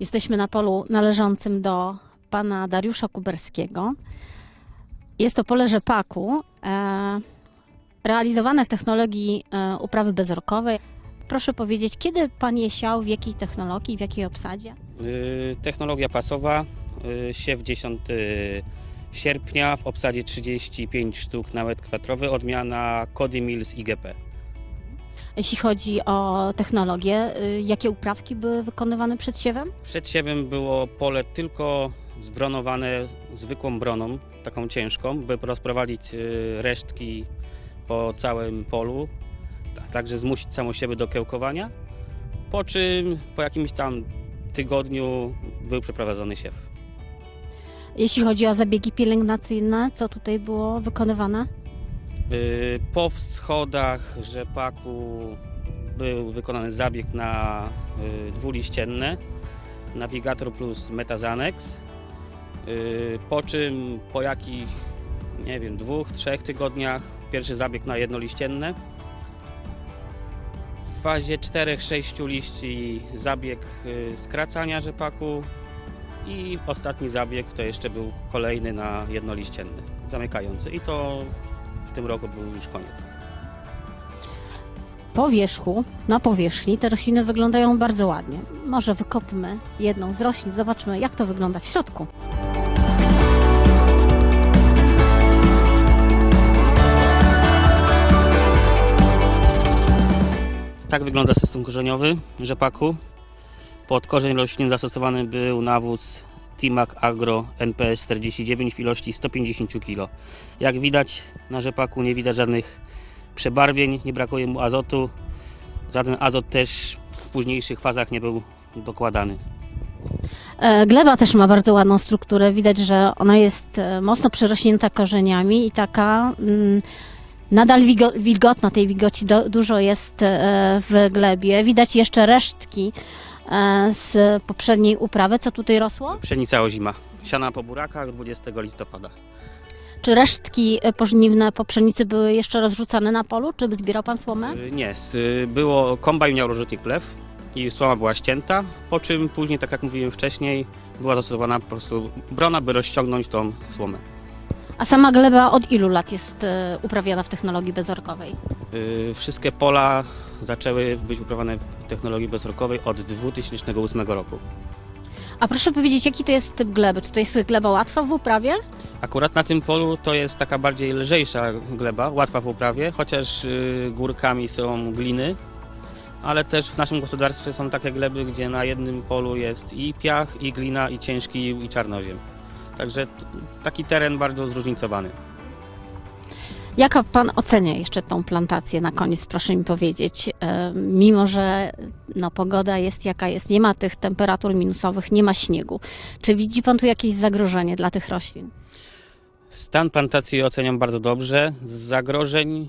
Jesteśmy na polu należącym do pana Dariusza Kuberskiego. Jest to pole rzepaku, e, realizowane w technologii e, uprawy bezorkowej. Proszę powiedzieć, kiedy pan je siał, w jakiej technologii, w jakiej obsadzie? Y, Technologia pasowa, y, siew 10 sierpnia w obsadzie 35 sztuk na metr kwadratowy, odmiana Cody Mills IGP. Jeśli chodzi o technologię, y, jakie uprawki były wykonywane przed siewem? Przed siewem było pole tylko zbronowane zwykłą broną, taką ciężką, by rozprowadzić y, resztki po całym polu, a także zmusić samosiewy do kiełkowania, po czym po jakimś tam tygodniu był przeprowadzony siew. Jeśli chodzi o zabiegi pielęgnacyjne, co tutaj było wykonywane? Y, Po wschodach rzepaku był wykonany zabieg na y, dwuliścienne, nawigator plus metazanex, y, po czym po jakich, nie wiem, dwóch, trzech tygodniach pierwszy zabieg na jednoliścienne. W fazie 4-6 liści zabieg skracania rzepaku i ostatni zabieg to jeszcze był kolejny na jednoliścienny, zamykający. I to w tym roku był już koniec. Po wierzchu, na powierzchni te rośliny wyglądają bardzo ładnie. Może wykopmy jedną z roślin, zobaczmy jak to wygląda w środku. Tak wygląda system korzeniowy rzepaku. Pod korzeń roślin zastosowany był nawóz Timac Agro NPS 49 w ilości 150 kg. Jak widać na rzepaku nie widać żadnych przebarwień, nie brakuje mu azotu. Żaden azot też w późniejszych fazach nie był dokładany. E, Gleba też ma bardzo ładną strukturę. Widać, że ona jest e, mocno przerośnięta korzeniami i taka mm, nadal wilgotna. Tej wilgoci dużo jest e, w glebie. Widać jeszcze resztki z poprzedniej uprawy. Co tutaj rosło? Pszenica ozima. Siana po burakach 20 listopada. Czy resztki e, pożniwne po pszenicy były jeszcze rozrzucane na polu? Czy zbierał pan słomę? Y, Nie, było kombajn miał rozrzutnik plew i słoma była ścięta, po czym później, tak jak mówiłem wcześniej, była zastosowana po prostu brona, by rozciągnąć tą słomę. A sama gleba od ilu lat jest e, uprawiana w technologii bezorkowej? Wszystkie pola zaczęły być uprawiane technologii bezrokowej od 2008 roku. A proszę powiedzieć, jaki to jest typ gleby? Czy to jest gleba łatwa w uprawie? Akurat na tym polu to jest taka bardziej lżejsza gleba, łatwa w uprawie, chociaż y, górkami są gliny, ale też w naszym gospodarstwie są takie gleby, gdzie na jednym polu jest i piach, i glina, i ciężki, i czarnoziem. Także taki teren bardzo zróżnicowany. Jaka pan ocenia jeszcze tą plantację na koniec, proszę mi powiedzieć? E, Mimo, że no, pogoda jest jaka jest, nie ma tych temperatur minusowych, nie ma śniegu. Czy widzi pan tu jakieś zagrożenie dla tych roślin? Stan plantacji oceniam bardzo dobrze. Z zagrożeń,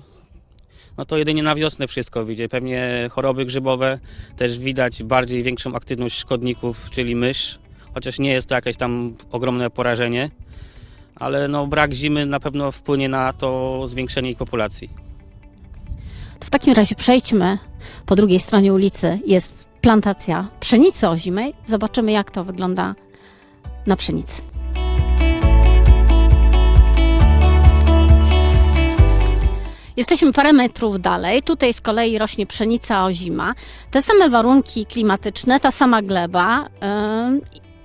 no to jedynie na wiosnę wszystko widzę. Pewnie choroby grzybowe, też widać bardziej większą aktywność szkodników, czyli mysz, chociaż nie jest to jakieś tam ogromne porażenie, ale no brak zimy na pewno wpłynie na to zwiększenie ich populacji. To w takim razie przejdźmy po drugiej stronie ulicy. Jest plantacja pszenicy ozimej. Zobaczymy, jak to wygląda na pszenicy. Jesteśmy parę metrów dalej. Tutaj z kolei rośnie pszenica ozima. Te same warunki klimatyczne, ta sama gleba. Ym,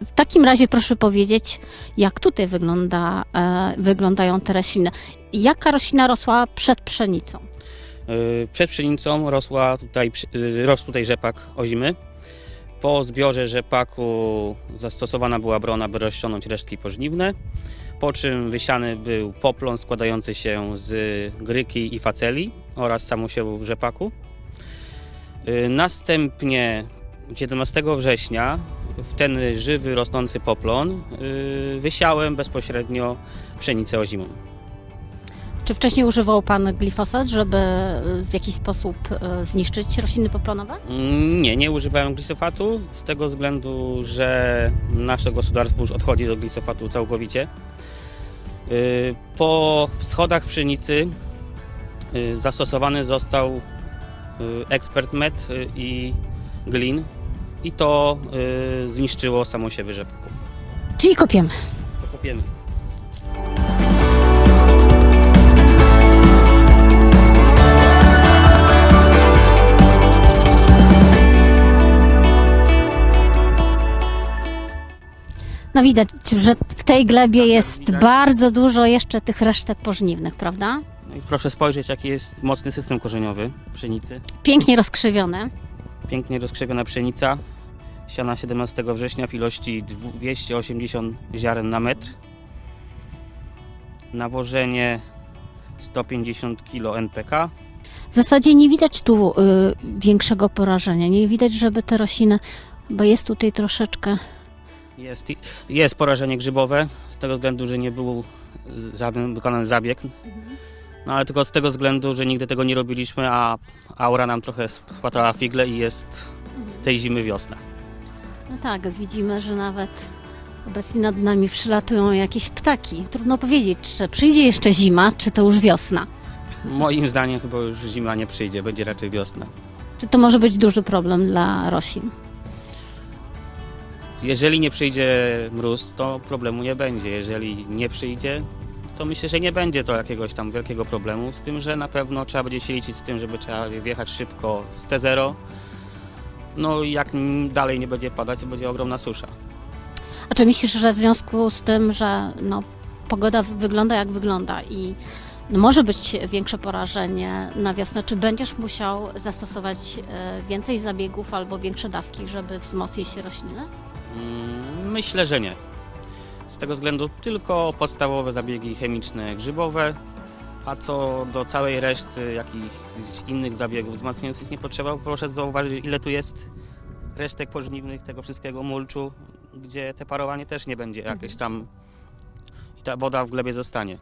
W takim razie proszę powiedzieć, jak tutaj wygląda, e, wyglądają te rośliny. Jaka roślina rosła przed pszenicą? Yy, Przed pszenicą rosła tutaj, yy, rósł tutaj rzepak ozimy. Po zbiorze rzepaku zastosowana była brona, by rozciągnąć resztki pożniwne, po czym wysiany był poplon składający się z gryki i faceli oraz samosiewów rzepaku. Następnie 17 września w ten żywy, rosnący poplon yy, wysiałem bezpośrednio pszenicę ozimą. Czy wcześniej używał Pan glifosat, żeby y, w jakiś sposób y, zniszczyć rośliny poplonowe? Mm, Nie, nie używałem glisofatu z tego względu, że nasze gospodarstwo już odchodzi do glisofatu całkowicie. Y, Po wschodach pszenicy y, zastosowany został y, ekspert med y, i glin i to y, zniszczyło samą siebie rzepaku. Czyli kopiemy. To kopiemy. No widać, że w tej glebie jest widać. bardzo dużo jeszcze tych resztek pożniwnych, prawda? No i proszę spojrzeć, jaki jest mocny system korzeniowy pszenicy. Pięknie rozkrzywione. Pięknie rozkrzywiona pszenica, siana 17 września w ilości 280 ziaren na metr. Nawożenie 150 kg NPK. W zasadzie nie widać tu y, większego porażenia. Nie widać, żeby te rośliny, bo jest tutaj troszeczkę. Jest, jest porażenie grzybowe, z tego względu, że nie był y, żaden wykonany zabieg. No ale tylko z tego względu, że nigdy tego nie robiliśmy, a aura nam trochę spłatała figle i jest tej zimy wiosna. No tak, widzimy, że nawet obecnie nad nami przylatują jakieś ptaki. Trudno powiedzieć, czy przyjdzie jeszcze zima, czy to już wiosna. Moim zdaniem chyba już zima nie przyjdzie, będzie raczej wiosna. Czy to może być duży problem dla roślin? Jeżeli nie przyjdzie mróz, to problemu nie będzie. Jeżeli nie przyjdzie, to myślę, że nie będzie to jakiegoś tam wielkiego problemu. Z tym, że na pewno trzeba będzie się liczyć z tym, żeby trzeba wjechać szybko z T0. No i jak dalej nie będzie padać, to będzie ogromna susza. A czy myślisz, że w związku z tym, że no, pogoda wygląda jak wygląda i no, może być większe porażenie na wiosnę, czy będziesz musiał zastosować e, więcej zabiegów albo większe dawki, żeby wzmocnić rośliny? Mm, Myślę, że nie. Z tego względu tylko podstawowe zabiegi chemiczne, grzybowe, a co do całej reszty jakichś innych zabiegów wzmacniających nie potrzeba. Proszę zauważyć, ile tu jest resztek pożniwnych, tego wszystkiego mulczu, gdzie te parowanie też nie będzie jakieś tam i ta woda w glebie zostanie.